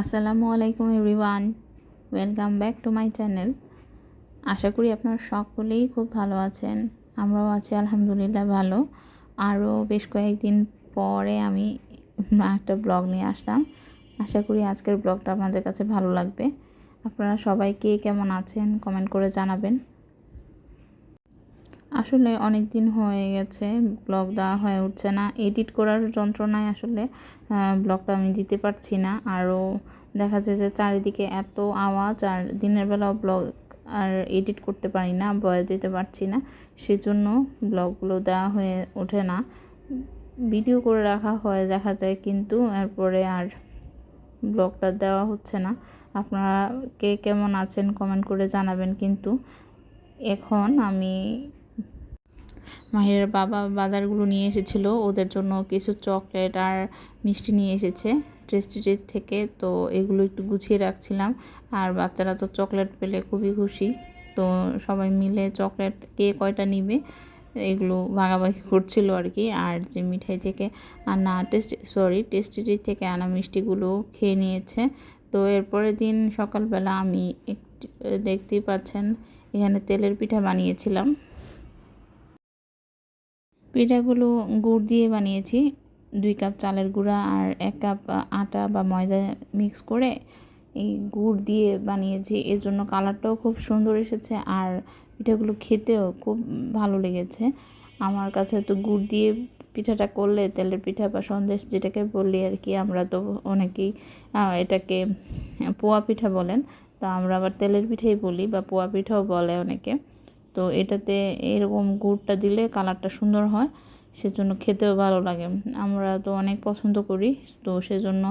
আসসালামু আলাইকুম everyone, welcome back to my channel. আশা করি আপনারা সকলেই খুব ভালো আছেন, আমরাও আছি আলহামদুলিল্লাহ ভালো। আরও বেশ কয়েকদিন পরে আমি একটা ব্লগ নিয়ে আসলাম। আশা করি আজকের ব্লগটা আপনাদের কাছে ভালো লাগবে। আপনারা সবাই কে কেমন আছেন কমেন্ট করে জানাবেন। আসলে অনেক দিন হয়ে গেছে, ব্লগ দেওয়া হয়ে উঠছে না। এডিট করার যন্ত্রণায় আসলে ব্লগটা আমি দিতে পারছি না। আরও দেখা যায় যে চারিদিকে এত আওয়াজ আর দিনের বেলাও ব্লগ আর এডিট করতে পারি না, বয়ে দিতে পারছি না। সেজন্য ব্লগগুলো দেওয়া হয়ে ওঠে না। ভিডিও করে রাখা হয় দেখা যায়, কিন্তু এরপরে আর ব্লগটা দেওয়া হচ্ছে না। আপনারা কে কেমন আছেন কমেন্ট করে জানাবেন, কিন্তু এখন আমি মাহিরের বাবা বাজারগুলো নিয়ে এসেছিল। ওদের জন্য কিছু চকলেট আর মিষ্টি নিয়ে এসেছে টেস্টি ট্রিট থেকে। তো এগুলো একটু গুছিয়ে রাখছিলাম। আর বাচ্চারা তো চকলেট পেলে খুবই খুশি। তো সবাই মিলে চকলেট কে কয়টা নিবে, এগুলো ভাগাভাগি করছিল আর কি। আর যে মিঠাই থেকে আনা টেস্টি, সরি, টেস্টি ট্রিট থেকে আনা মিষ্টিগুলো খেয়ে নিয়েছে। তো এরপরের দিন সকালবেলা আমি একটু, দেখতেই পাচ্ছেন, এখানে তেলের পিঠা বানিয়েছিলাম। পিঠাগুলো গুড় দিয়ে বানিয়েছি। দুই কাপ চালের গুঁড়া আর এক কাপ আটা বা ময়দা মিক্স করে এই গুড় দিয়ে বানিয়েছি। এর জন্য কালারটাও খুব সুন্দর এসেছে আর পিঠাগুলো খেতেও খুব ভালো লেগেছে। আমার কাছে তো গুড় দিয়ে পিঠাটা করলে তেলের পিঠা বা সন্দেশ যেটাকে বলি আর কি, আমরা তো অনেকেই এটাকে পোয়া পিঠা বলেন। তো আমরা আবার তেলের পিঠাই বলি বা পোয়া পিঠাও বলে অনেকে। তো এটাতে এরকম গুড়টা দিলে কালারটা সুন্দর হয়, সেজন্য খেতেও ভালো লাগে। আমরা তো অনেক পছন্দ করি, তো সেজন্য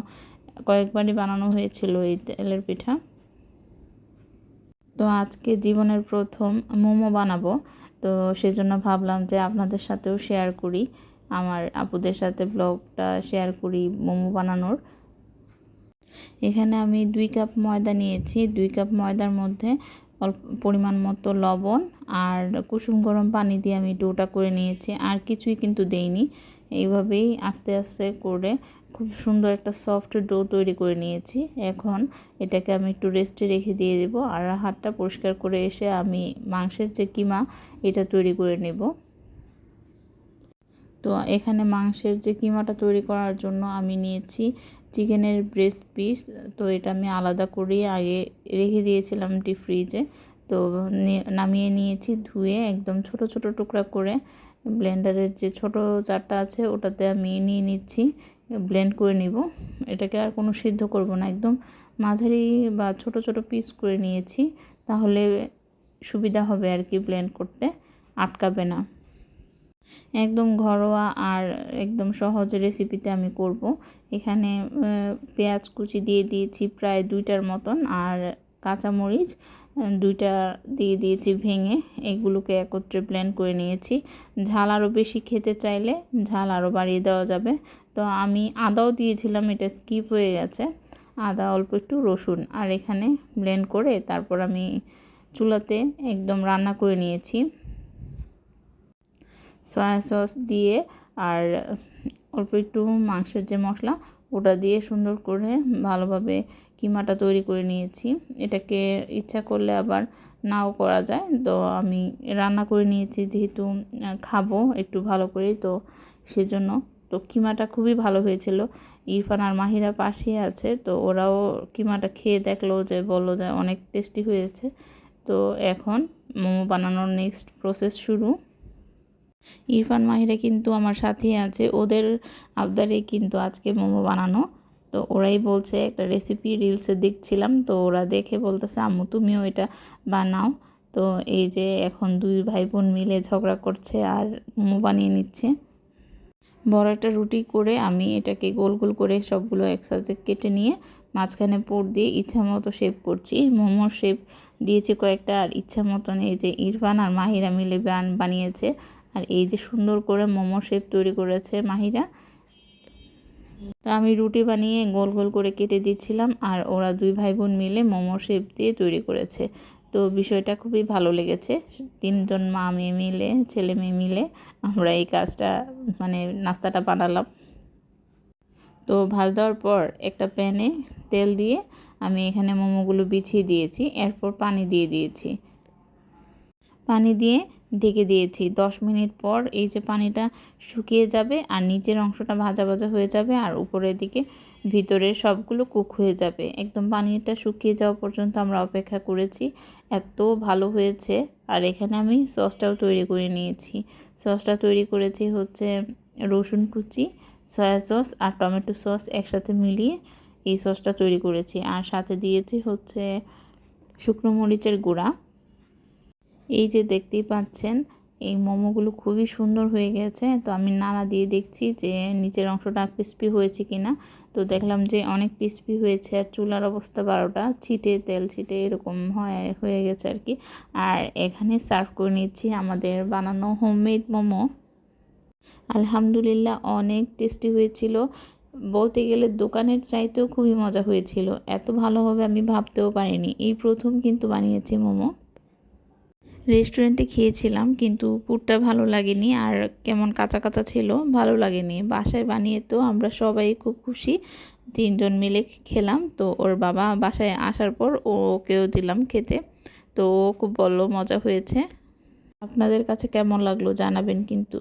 কয়েকবারই বানানো হয়েছিল এই তেলের পিঠা। তো আজকে জীবনের প্রথম মোমো বানাবো, তো সেজন্য ভাবলাম যে আপনাদের সাথেও শেয়ার করি, আমার আপুদের সাথে ব্লগটা শেয়ার করি মোমো বানানোর। এখানে আমি দুই কাপ ময়দা নিয়েছি, দুই কাপ ময়দার মধ্যে অল্প পরিমাণ মতো লবণ আর কুসুম গরম পানি দিয়ে আমি ডোটা করে নিয়েছি। আর কিছুই কিন্তু দেইনি। এইভাবেই আস্তে আস্তে করে খুব সুন্দর একটা সফট ডো তৈরি করে নিয়েছি। এখন এটাকে আমি একটু রেস্টে রেখে দিয়ে দেব আর হাতটা পরিষ্কার করে এসে আমি মাংসের যে কিমা, এটা তৈরি করে নেব। তো এখানে মাংসের যে কিমাটা তৈরি করার জন্য আমি নিয়েছি চিকেনের ব্রেস্ট পিস তো এটা আমি আলাদা করে আগে রেখে দিয়েছিলাম ডিপ ফ্রিজে তো নামিয়ে নিয়েছি, ধুয়ে একদম ছোট ছোট টুকরা করে ব্লেন্ডারের যে ছোট চারটা আছে ওটাতে আমি নিয়ে নিচ্ছি, ব্লেন্ড করে নিব। এটাকে আর কোনো সিদ্ধ করব না, একদম মাঝারি বা ছোট ছোট পিস করে নিয়েছি, তাহলে সুবিধা হবে আর কি ব্লেন্ড করতে, আটকাবে না। একদম ঘরোয়া আর একদম সহজ রেসিপিতে আমি করব। এখানে পেঁয়াজ কুচি দিয়ে দিয়েছি প্রায় দুইটার মতন আর কাঁচামরিচ দুইটা দিয়ে দিয়েছি ভেঙে। এগুলোকে একত্রে ব্লেন্ড করে নিয়েছি। ঝাল আরও বেশি খেতে চাইলে ঝাল আরও বাড়িয়ে দেওয়া যাবে। তো আমি আদাও দিয়েছিলাম, এটা স্কিপ হয়ে গেছে। আদা, অল্প একটু রসুন আর এখানে ব্লেন্ড করে তারপর আমি চুলাতে একদম রান্না করে নিয়েছি। সয়া সস দিয়ে আর অল্প একটু মাংসের যে মশলা, ওটা দিয়ে সুন্দর করে ভালোভাবে কিমাটা তৈরি করে নিয়েছি। এটাকে ইচ্ছা করলে আবার নাও করা যায়। তো আমি রান্না করে নিয়েছি, যেহেতু খাব একটু ভালো করে তো সেজন্য। তো কিমাটা খুবই ভালো হয়েছিল। ইরফান আর মাহিরা পাশে আছে, তো ওরাও কিমাটা খেয়ে দেখল যে, বলল যে অনেক টেস্টি হয়েছে। তো এখন মোমো বানানোর নেক্সট প্রসেস শুরু। ইরফান মাহিরা কিন্তু আমার সাথেই আছে। ওদের আবদারে কিন্তু আজকে মোমো বানানো। তো ওরাই বলছে, একটা রেসিপি রিলসে দেখছিলাম, তো ওরা দেখে বলতেছে, আম্মু, তুমিও এটা বানাও। তো এই যে এখন দুই ভাই বোন মিলে ঝগড়া করছে আর মোমো বানিয়ে নিচ্ছে। বড় একটা রুটি করে আমি এটাকে গোল গোল করে সবগুলো একসাথে কেটে নিয়ে মাঝখানে পোর দিয়ে ইচ্ছা মতো শেপ করছি। মোমোর শেপ দিয়েছি কয়েকটা আর ইচ্ছা মতন এই যে ইরফান আর মাহিরা মিলে বান, বানিয়েছে। আর এই যে সুন্দর করে মোমো শেপ তৈরি করেছে মাহিরা। তো আমি রুটি বানিয়ে গোল গোল করে কেটে দিচ্ছিলাম আর ওরা দুই ভাই বোন মিলে মোমো শেপ দিয়ে তৈরি করেছে। তো বিষয়টা খুবই ভালো লেগেছে। তিনজন মা মেয়ে মিলে, ছেলে মেয়ে মিলে আমরা এই কাজটা মানে নাস্তাটা বানালাম। তো ভাজ দেওয়ার পর একটা প্যানে তেল দিয়ে আমি এখানে মোমোগুলো বিছিয়ে দিয়েছি। এরপর পানি দিয়ে দিয়েছি। পানি দিয়ে ঢেকে দিয়েছি। দশ মিনিট পর এই যে পানিটা শুকিয়ে যাবে আর নিচের অংশটা ভাজা ভাজা হয়ে যাবে আর উপরের দিকে ভিতরের সবগুলো কুক হয়ে যাবে। একদম পানিটা শুকিয়ে যাওয়া পর্যন্ত আমরা অপেক্ষা করেছি। এত ভালো হয়েছে। আর এখানে আমি সসটাও তৈরি করে নিয়েছি। সসটা তৈরি করেছি হচ্ছে রসুন কুচি, সয়া সস আর টমেটো সস একসাথে মিলিয়ে এই সসটা তৈরি করেছি। আর সাথে দিয়েছি হচ্ছে শুকনো মরিচের গুঁড়া। এই যে দেখতেই পাচ্ছেন, এই মোমোগুলো খুবই সুন্দর হয়ে গেছে। তো আমি নাড়া দিয়ে দেখছি যে নিচের অংশটা ক্রিস্পি হয়েছে কিনা। তো দেখলাম যে অনেক ক্রিস্পি হয়েছে আর চুলার অবস্থা বারোটা। ছিটে, তেল ছিটে এরকম হয়, হয়ে গেছে আর কি। আর এখানে সার্ভ করে নিচ্ছি আমাদের বানানো হোমমেড মোমো। আলহামদুলিল্লাহ অনেক টেস্টি হয়েছিল। বলতে গেলে দোকানের চাইতেও খুবই মজা হয়েছিল। এত ভালো হবে আমি ভাবতেও পারিনি। এই প্রথম কিন্তু বানিয়েছি মোমো। রেস্টুরেন্টে খেয়েছিলাম, কিন্তু পুরটা ভালো লাগেনি আর কেমন কাঁচা কাঁচা ছিল ভালো লাগেনি। বাসায় বানিয়ে তো আমরা সবাই খুব খুশি। তিনজন মিলে খেলাম, তো ওর বাবা বাসায় আসার পর ওকেও দিলাম খেতে। তো ও খুব বলল মজা হয়েছে। আপনাদের কাছে কেমন লাগল জানাবেন কিন্তু।